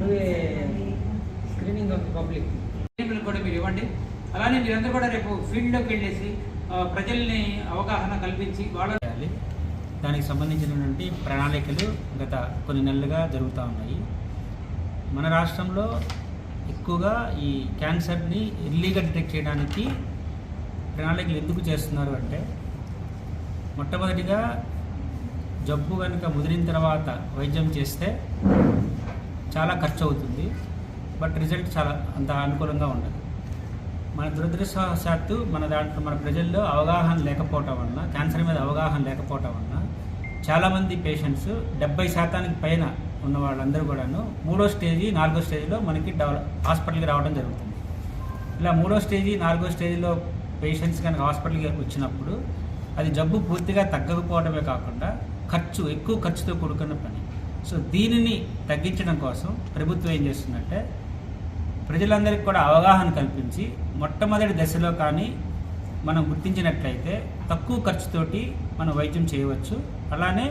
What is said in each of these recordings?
do a screening of the public. టైంలు కూడా మీరు ఇవ్వండి. అలానే మీరందరూ కూడా రేపు ఫీల్డ్లోకి వెళ్ళేసి ప్రజల్ని అవగాహన కల్పించి వాళ్ళ చేయాలి. దానికి సంబంధించినటువంటి ప్రణాళికలు గత కొన్ని నెలలుగా జరుగుతూ ఉన్నాయి. మన రాష్ట్రంలో ఎక్కువగా ఈ క్యాన్సర్ని ఎర్లీగా డిటెక్ట్ చేయడానికి ప్రణాళికలు ఎందుకు చేస్తున్నారు అంటే మొట్టమొదటిగా జబ్బు కనుక ముదిరిన తర్వాత వైద్యం చేస్తే చాలా ఖర్చు అవుతుంది బట్ రిజల్ట్ చాలా అంత అనుకూలంగా ఉండదు. మన దురదృష్టవశాత్తు మన దాంట్లో మన ప్రజల్లో అవగాహన లేకపోవటం వలన క్యాన్సర్ మీద అవగాహన లేకపోవటం వలన చాలామంది పేషెంట్స్ డెబ్బై శాతానికి పైన ఉన్న వాళ్ళందరూ కూడాను మూడో స్టేజీ నాలుగో స్టేజ్లో మనకి డెవలప్ హాస్పిటల్కి రావడం జరుగుతుంది. ఇలా మూడో స్టేజీ నాలుగో స్టేజ్లో పేషెంట్స్ కనుక హాస్పిటల్కి వచ్చినప్పుడు అది జబ్బు పూర్తిగా తగ్గకపోవడమే కాకుండా ఖర్చు ఎక్కువ ఖర్చుతో కూడుకున్న పని. సో దీనిని తగ్గించడం కోసం ప్రభుత్వం ఏం చేస్తుందంటే ప్రజలందరికీ కూడా అవగాహన కల్పించి మొట్టమొదటి దశలో కానీ మనం గుర్తించినట్లయితే తక్కువ ఖర్చుతోటి మనం వైద్యం చేయవచ్చు. అలానే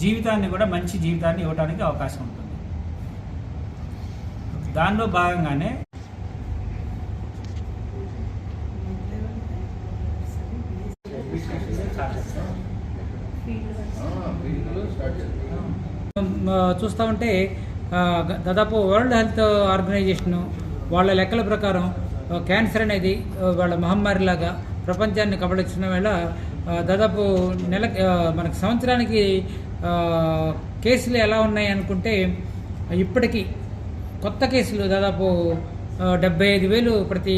జీవితాన్ని కూడా మంచి జీవితాన్ని ఇవ్వడానికి అవకాశం ఉంటుంది. దానిలో భాగంగానే ఆ, చూస్తూ ఉంటే దాదాపు వరల్డ్ హెల్త్ ఆర్గనైజేషను వాళ్ళ లెక్కల ప్రకారం క్యాన్సర్ అనేది వాళ్ళ మహమ్మారిలాగా ప్రపంచాన్ని కబళిస్తున్న వేళ దాదాపు నెల మనకు సంవత్సరానికి కేసులు ఎలా ఉన్నాయి అనుకుంటే ఇప్పటికీ కొత్త కేసులు దాదాపు డెబ్బై ఐదు వేలు ప్రతి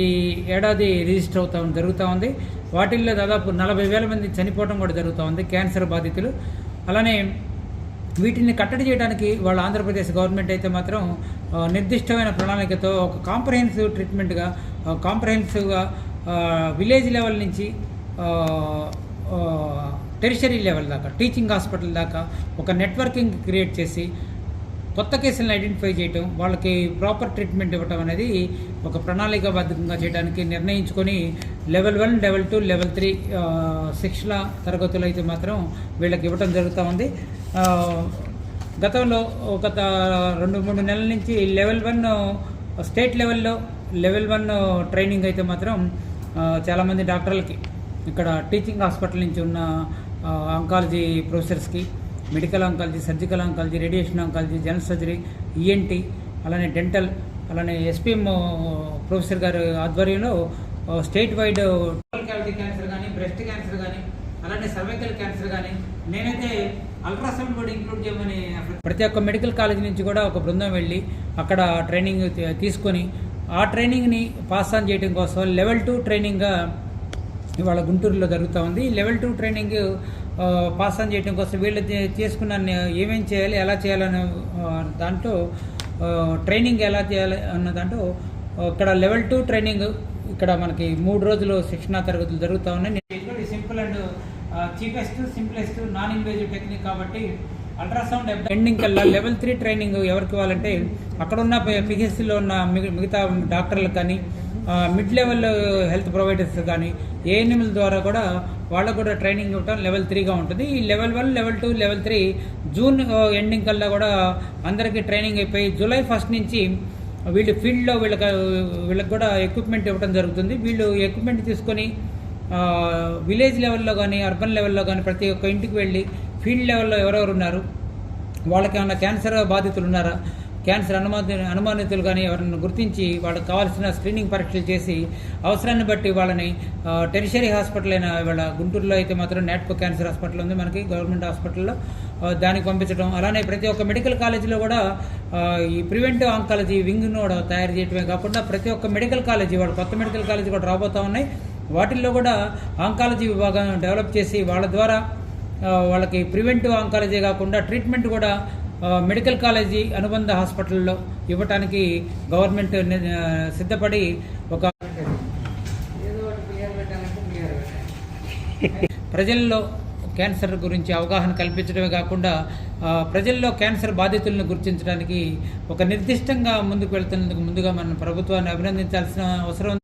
ఏడాది రిజిస్టర్ అవుతా జరుగుతూ ఉంది. వాటిల్లో దాదాపు నలభై వేల మంది చనిపోవడం కూడా జరుగుతూ ఉంది క్యాన్సర్ బాధితులు. అలానే వీటిని కట్టడి చేయడానికి వాళ్ళ ఆంధ్రప్రదేశ్ గవర్నమెంట్ అయితే మాత్రం నిర్దిష్టమైన ప్రణాళికతో ఒక కాంప్రహెన్సివ్ ట్రీట్మెంట్గా కాంప్రహెన్సివ్గా విలేజ్ లెవెల్ నుంచి టెరిషరీ లెవెల్ దాకా టీచింగ్ హాస్పిటల్ దాకా ఒక నెట్వర్కింగ్ క్రియేట్ చేసి కొత్త కేసులను ఐడెంటిఫై చేయటం వాళ్ళకి ప్రాపర్ ట్రీట్మెంట్ ఇవ్వటం అనేది ఒక ప్రణాళికాబద్ధంగా చేయడానికి నిర్ణయించుకొని level one level two level three శిక్షణ తరగతులు అయితే మాత్రం వీళ్ళకి ఇవ్వటం జరుగుతూ ఉంది. గతంలో గత రెండు మూడు నెలల నుంచి లెవెల్ వన్ స్టేట్ లెవెల్లో లెవెల్ వన్ ట్రైనింగ్ అయితే మాత్రం చాలామంది డాక్టర్లకి ఇక్కడ టీచింగ్ హాస్పిటల్ నుంచి ఉన్న oncology ప్రొఫెసర్స్కి medical oncology surgical oncology radiation oncology general surgery ENT అలానే డెంటల్ అలానే ఎస్పీఎం ప్రొఫెసర్ గారి ఆధ్వర్యంలో స్టేట్ వైడ్ క్యావిటీ క్యాన్సర్ కానీ బ్రెస్ట్ క్యాన్సర్ కానీ అలానే సర్వైకల్ క్యాన్సర్ కానీ నేనైతే అల్ట్రాసౌండ్ కూడా ఇంక్లూడ్ చేయమని ప్రతి ఒక్క మెడికల్ కాలేజ్ నుంచి కూడా ఒక బృందం వెళ్ళి అక్కడ ట్రైనింగ్ తీసుకొని ఆ ట్రైనింగ్ని పాస్ ఆన్ చేయడం కోసం లెవెల్ టూ ట్రైనింగ్గా ఇవాళ గుంటూరులో జరుగుతూ ఉంది. Level two training pass on చేయడం కోసం వీళ్ళు చేసుకున్న ఏమేమి ఏమేం చేయాలి ఎలా చేయాలని దాంట్లో ట్రైనింగ్ ఎలా చేయాలి అన్న దాంట్లో ఇక్కడ లెవెల్ టూ ట్రైనింగ్ ఇక్కడ మనకి మూడు రోజులు శిక్షణా తరగతులు జరుగుతూ ఉన్నాయి. Simple and cheapest simplest non invasive technique కాబట్టి అల్ట్రాసౌండ్ ఎండింగ్ కల్లా లెవెల్ త్రీ ట్రైనింగ్ ఎవరికి ఇవ్వాలంటే అక్కడ ఉన్న పిహెచ్సిలో ఉన్న మిగతా డాక్టర్లకు కానీ మిడ్ లెవెల్ హెల్త్ ప్రొవైడర్స్ కానీ ఏఎన్ఎంల ద్వారా కూడా వాళ్ళకు కూడా ట్రైనింగ్ ఇవ్వడం లెవెల్ త్రీగా ఉంటుంది. ఈ level one level two level three June ending కల్లా కూడా అందరికీ ట్రైనింగ్ అయిపోయి జూలై ఫస్ట్ నుంచి వీళ్ళు ఫీల్డ్లో వీళ్ళకి వీళ్ళకి కూడా ఎక్విప్మెంట్ ఇవ్వడం జరుగుతుంది. వీళ్ళు ఎక్విప్మెంట్ తీసుకొని విలేజ్ లెవెల్లో కానీ అర్బన్ లెవెల్లో కానీ ప్రతి ఒక్క ఇంటికి వెళ్ళి ఫీల్డ్ లెవెల్లో ఎవరెవరు ఉన్నారు? వాళ్ళకి ఏమైనా క్యాన్సర్ బాధితులు ఉన్నారా? క్యాన్సర్ అనుమాన అనుమానితులు కానీ ఎవరిని గుర్తించి వాళ్ళకి కావాల్సిన స్క్రీనింగ్ పరీక్షలు చేసి అవసరాన్ని బట్టి వాళ్ళని టెరిషరీ హాస్పిటల్ అయిన వాళ్ళ గుంటూరులో అయితే మాత్రం నాట్కో క్యాన్సర్ హాస్పిటల్ ఉంది మనకి గవర్నమెంట్ హాస్పిటల్లో. దానికి పంపించడం. అలానే ప్రతి ఒక్క మెడికల్ కాలేజీలో కూడా ఈ ప్రివెంటివ్ ఆంకాలజీ వింగ్ను కూడా తయారు చేయడమే కాకుండా ప్రతి ఒక్క మెడికల్ కాలేజీ వాళ్ళు కొత్త మెడికల్ కాలేజీ కూడా రాబోతూ ఉన్నాయి. వాటిల్లో కూడా ఆంకాలజీ విభాగం డెవలప్ చేసి వాళ్ళ ద్వారా వాళ్ళకి ప్రివెంటివ్ ఆంకాలజీ కాకుండా ట్రీట్మెంట్ కూడా మెడికల్ కాలేజీ అనుబంధ హాస్పిటల్లో ఇవ్వటానికి గవర్నమెంట్ సిద్ధపడి ఒక ప్రజల్లో క్యాన్సర్ గురించి అవగాహన కల్పించడమే కాకుండా ప్రజల్లో క్యాన్సర్ బాధితులను గుర్తించడానికి ఒక నిర్దిష్టంగా ముందుకు వెళ్తున్నందుకు ముందుగా మనం ప్రభుత్వాన్ని అభినందించాల్సిన అవసరం